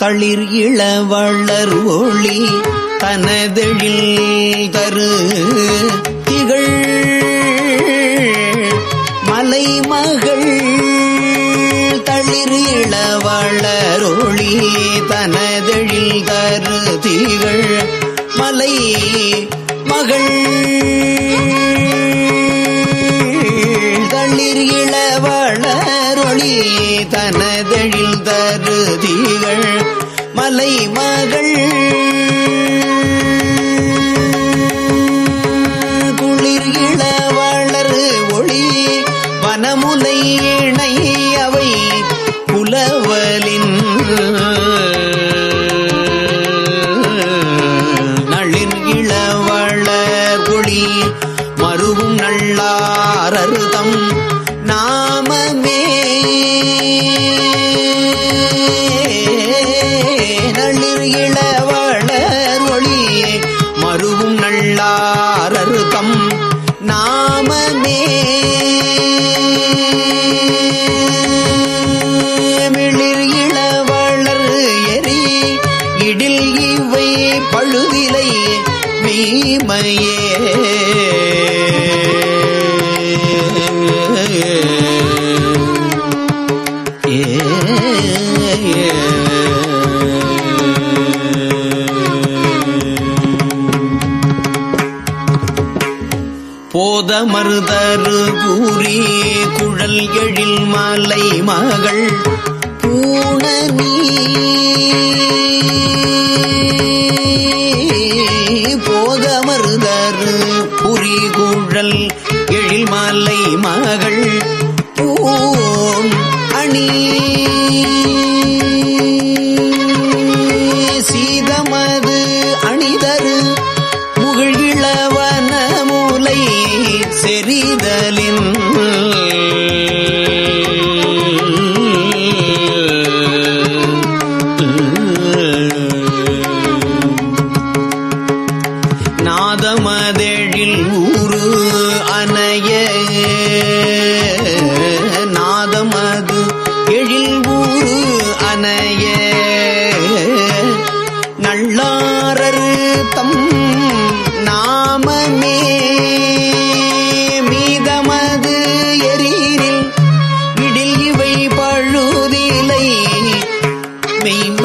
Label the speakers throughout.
Speaker 1: தளிர் இளவளர் ஒளி தனதெழில் தரு. திகழ் மலைமகள் தளிர் இளவளர் ஒளி தனதெழில் தரு. திகழ் மலை மகள் போத மருதரு குழல் எழில் மாலை மகள் பூணனி போத மருதரு புரி குழல் எழில் மாலை மகள் பூன் அணி. சீதமது அணிதரு மெய்மையே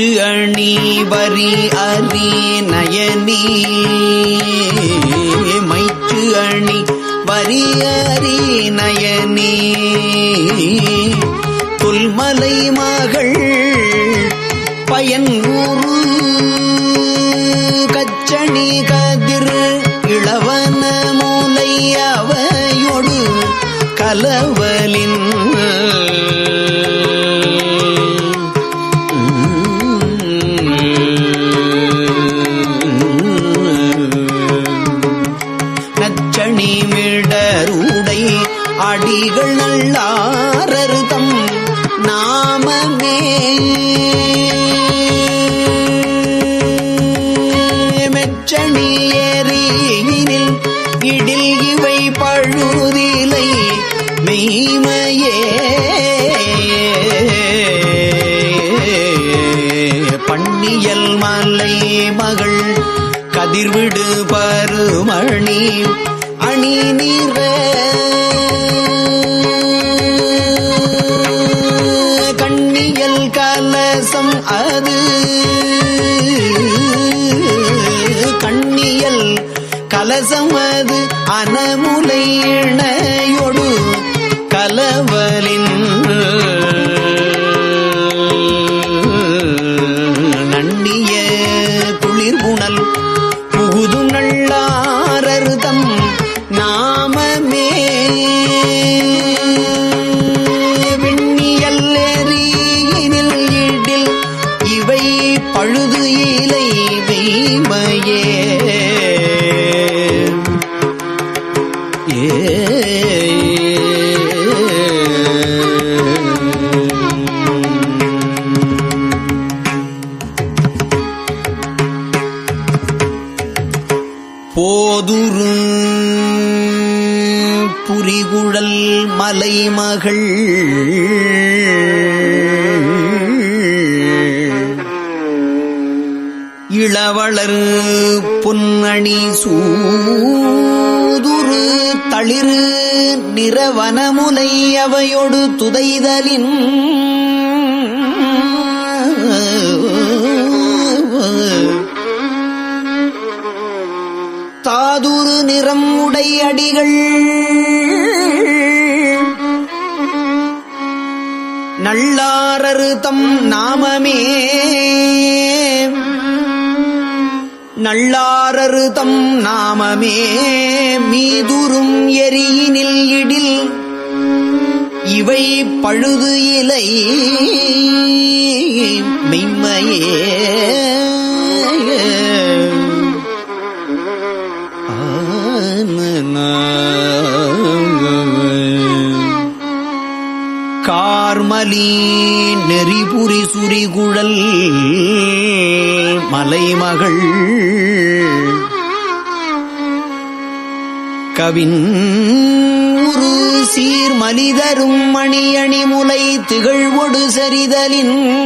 Speaker 1: அச்சு அணி வரி அரி நயனி. மைச்சு அணி வரி அரி நயனி. தொல்மலை மகள் பயன் ஊர் நச்சணி மிடருடை அடிகள் நல்லாரருதம் நாமமே. அணி நீர கண்ணியல் கலசம் அது. கண்ணியல் கலசம் அது. அனமுலை இணையொடு. கலவலின் வனமுலை அவையொடு துதைதலின் தாதுரு நிறம் உடையடிகள் நள்ளாரரு தம் நாமமே நள்ளாரருதம் நாமமே. மீதுரும் எரியினில் இடில் இவை பழுது இலை மெய்மையே. கார்மலி நெறிபுரி சுரிகுழல் மலைமகள். கவின் உரு சீர் மனிதரும் மணியணி முலை திகழ்வொடு சரிதலின்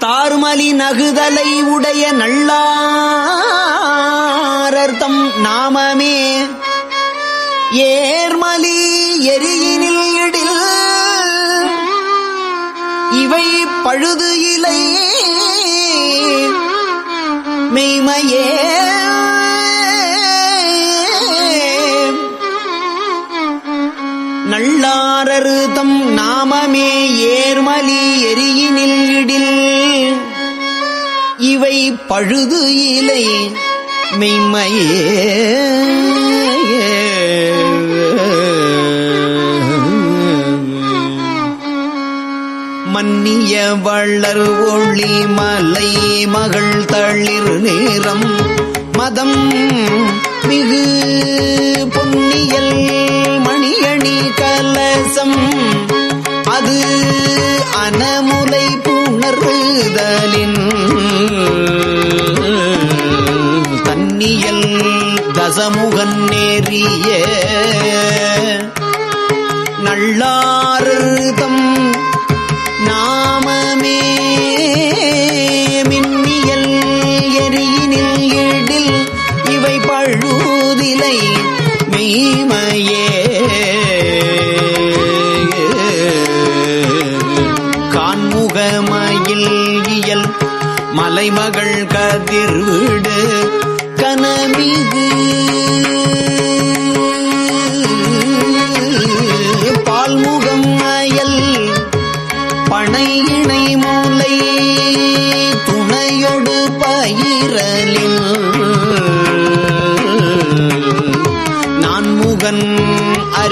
Speaker 1: தார்மலி நகுதலை உடைய நல்லாரர்த்தம் நாமமே. ஏர்மலி எரியினில் இடில். இவை பழுது இலையே மெய்மையே. நல்லாரரு தம் நாமமே ஏர்மலி எரியினில் இடில். இவை பழுது இலை மெய்மையே. மன்னிய வள்ளர் ஒளி மலை மகள் தளிர் நேரம். மதம் மிகு பொன்னியல் மணியணி கலசம். அது அனமுலை புணர்தலின் தன்னியல் தசமுகன் நேரிய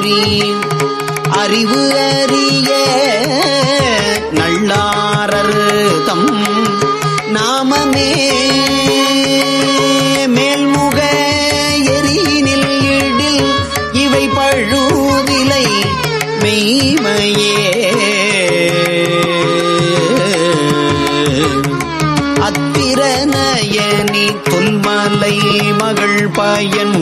Speaker 1: அறி அறிவு அறிய நல்லாரர் தம் நாமமே. மேல்முக எரியினில் இடில் இவை பழுதிலை மெய்மையே. அத்திரநயனி தொல்மலை மகள் பயன்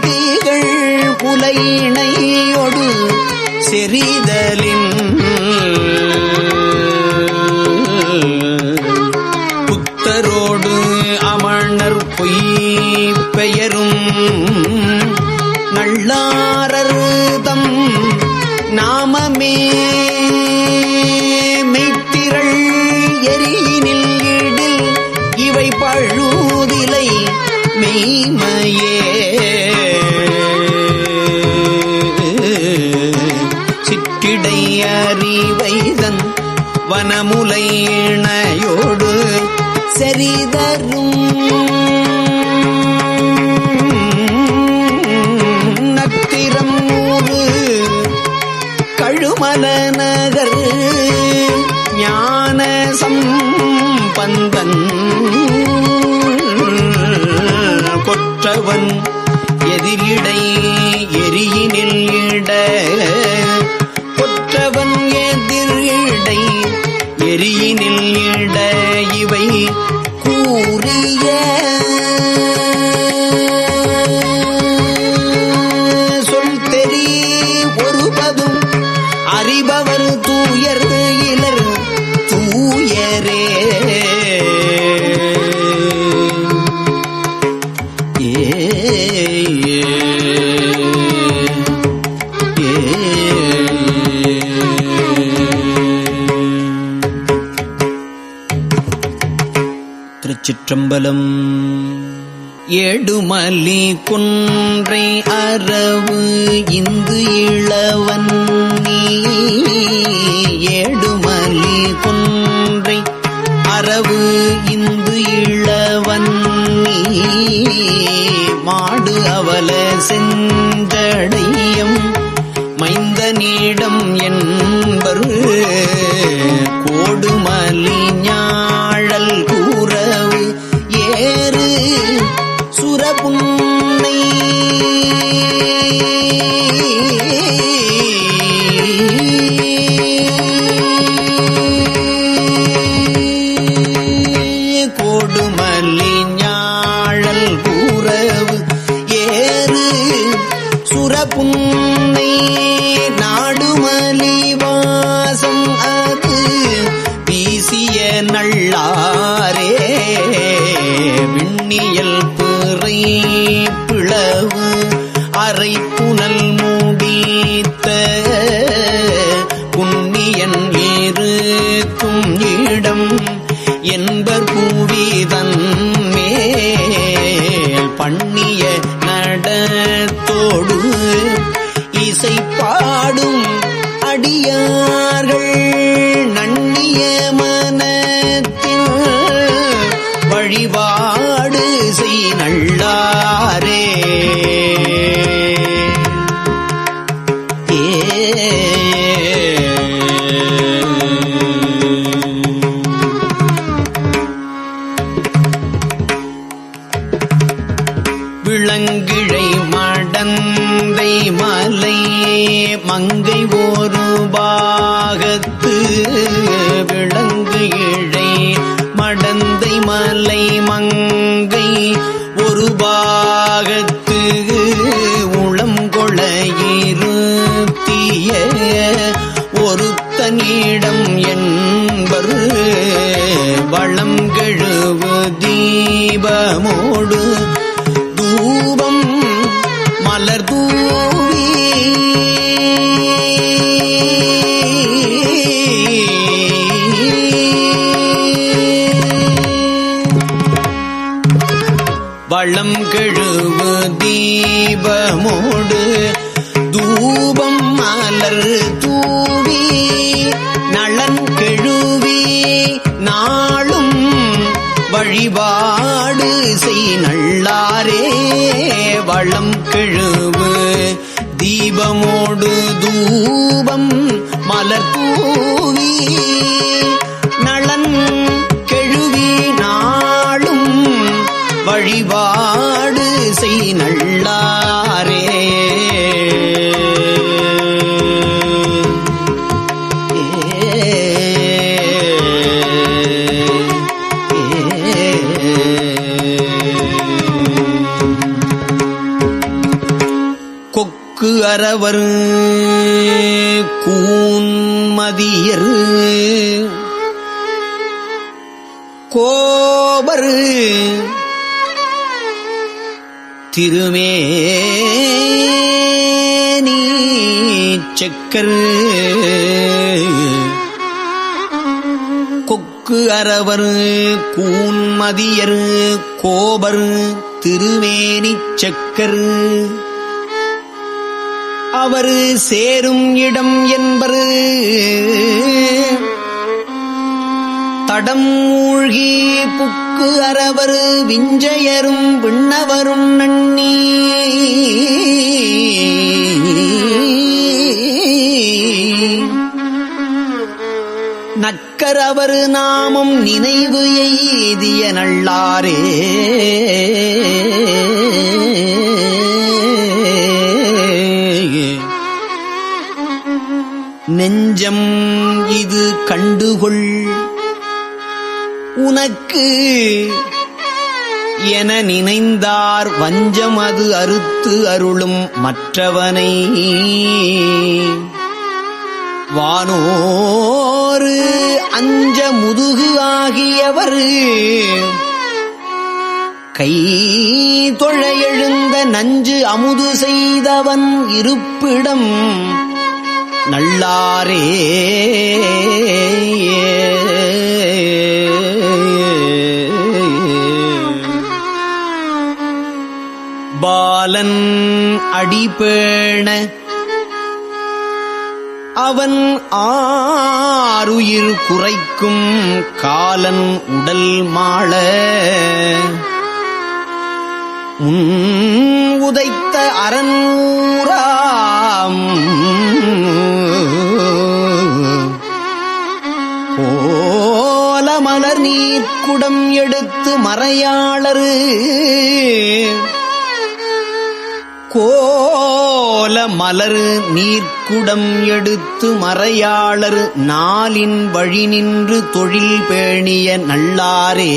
Speaker 1: தீகள் புலையினையொடு செறிதலின் புத்தரோடு அமணர் பொய் பெயரும் நல்லாரருதம் நாமமே அறிவைதன் வனமுலை இணையோடு செறிதரும். நத்திரம் நூறு கழுமல நகர் ஞான சம்பந்தன் கொற்றவன் எதிரிடை எரியினில் இட எரியினில் இட இவை கூறிய திருச்சிற்றம்பலம் ஏடுமலி குன்றை அரவு இந்து இளவன் ஏடுமலி குன்றை அரவு இந்து இளவன் மாடு அவல செஞ்சடையும் மைந்த நீடம் என்பரு. கோடுமலி ஞா அரை புனல் மூடித்த புண்ணியன் ஏறுக்கும் இடம் என்பர் பூவிதன் மேல் பண்ணிய நடத்தோடு இசை பாடும் அடியார்கள். விளங்கிழை மடந்தை மலை மங்கை ஒரு பாகத்து விளங்கு இழை மடந்தை மலை மங்கை ஒரு பாகத்து உளம் கொள இருத்திய ஒருத்தனிடம் என்பர் வளம் கெழுவு தீபமோடு வளம் கெழுவு தீபமோடு தூபம் மலர் தூவி நலன் கெழுவி நாளும் வழிபாடு செய் நள்ளாரே வளம் கெழுவு தீபமோடு தூபம் மலர் கரவர் கூன்மதியர் கோபர் திருமேனி செக்கர் கொக்கு அரவர் கூன்மதியர் கோபர் திருமேனி செக்கர் அவரு சேரும் இடம் என்பரு. தடம் மூழ்கி புக்கு அரவர் விஞ்சையரும் விண்ணவரும் நன்னி. நக்கரவர் நாமம் நினைவு எய்திய நல்லாரே. நெஞ்சம் இது கண்டுகொள். உனக்கு என நினைந்தார் வஞ்சம் அது அறுத்து அருளும் மற்றவனை. வானோரு அஞ்ச முதுகு ஆகியவர். கை தொழ எழுந்த நஞ்சு அமுது செய்தவன் இருப்பிடம் நல்லாரே. பாலன் அடிபேண அவன் ஆறுயிர் குறைக்கும் காலன் உடல் மாள உதைத்த அரண்மூராம் ஓலமலர் நீர்க்குடம் எடுத்து மறையாளரு. கோல மலர் நீர்க்குடம் எடுத்து மறையாளர் நாளின் வழி நின்று தொழில் பேணிய நல்லாரே.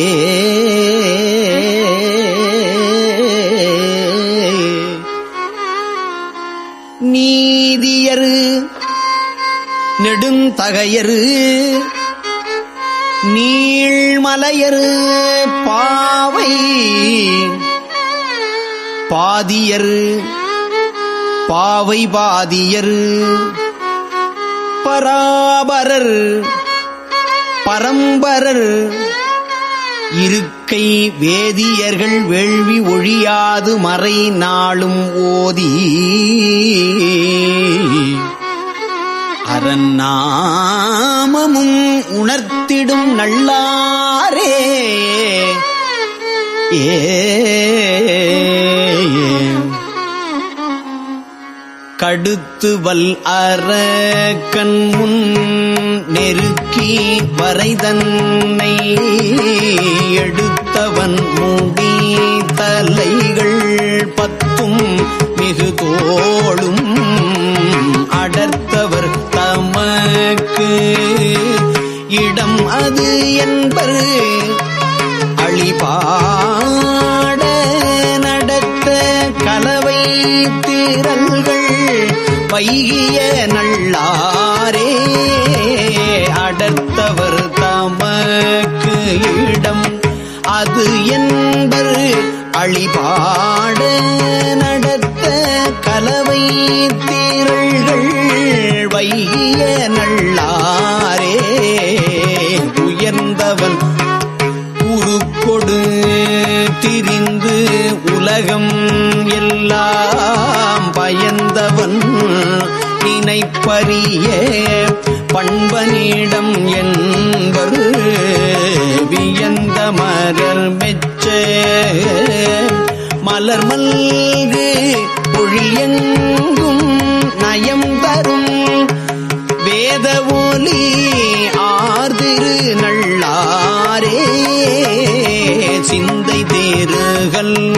Speaker 1: நீதியரு நெடுந்தகையரு நீள்மலையரு பாவை பாதியர் பாவை பாதியர் பராபரர் பரம்பரர் இருக்கை வேதியர்கள் வேள்வி ஒழியாது மறை நாளும் ஓதி. அரண் நாமமும் உணர்த்திடும் நல்லாரே. ஏ. கடுத்து வல் அற கண்முன் நெருக்கி வரைதன்னை எடுத்து எடுத்தவன் மூடி தலைகள் பத்தும் மிகு தோளும் அடர்த்தவர் தமக்கு இடம் அது என்பர் அழிபாட நடத்த கலவை திரள்கள் பைகிய நல்லாரே. அடர்த்தவர் தமக்கு இடம் அது என்பர் அழிபாட நடத்த கலவை திரள்கள் வைய நல்லாரே. உயர்ந்தவன் உருக்கொடு திரிந்து உலகம் எல்லாம் பயந்தவன் நினைப்பறிய பண்பனிடம் என்பது வியந்த மலர் மெச்ச. மலர் மல்கு பொழியெங்கும் நயம் தரும். வேத ஒலி ஆர்திரு நள்ளாரே சிந்தை தேருகள்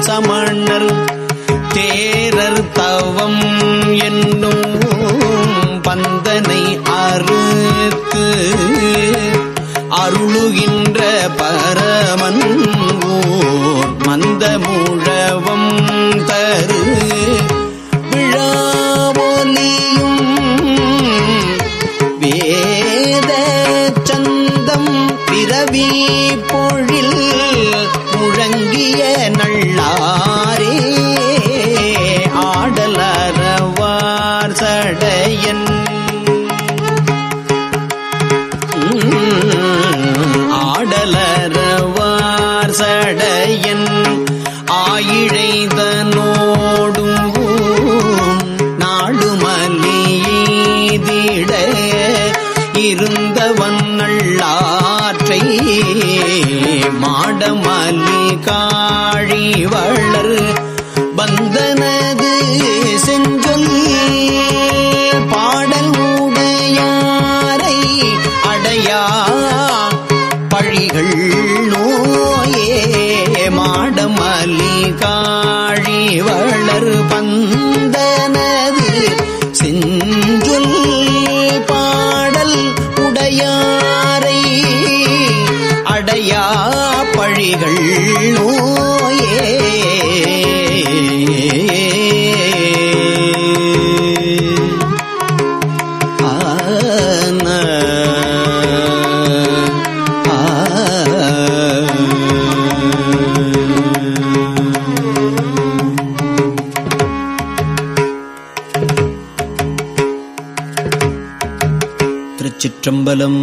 Speaker 1: சமணர் தேரர் தவம் என்னும் அதனை அறுத்து அருளுகின்ற பரமன் ஓர் மந்த முழவம் தரு. மலி காழி வளர் பந்தனது செஞ்சொல் பாடல் உடையாரை அடையா பழிகள் நோயே திருச்சிற்றம்பலம்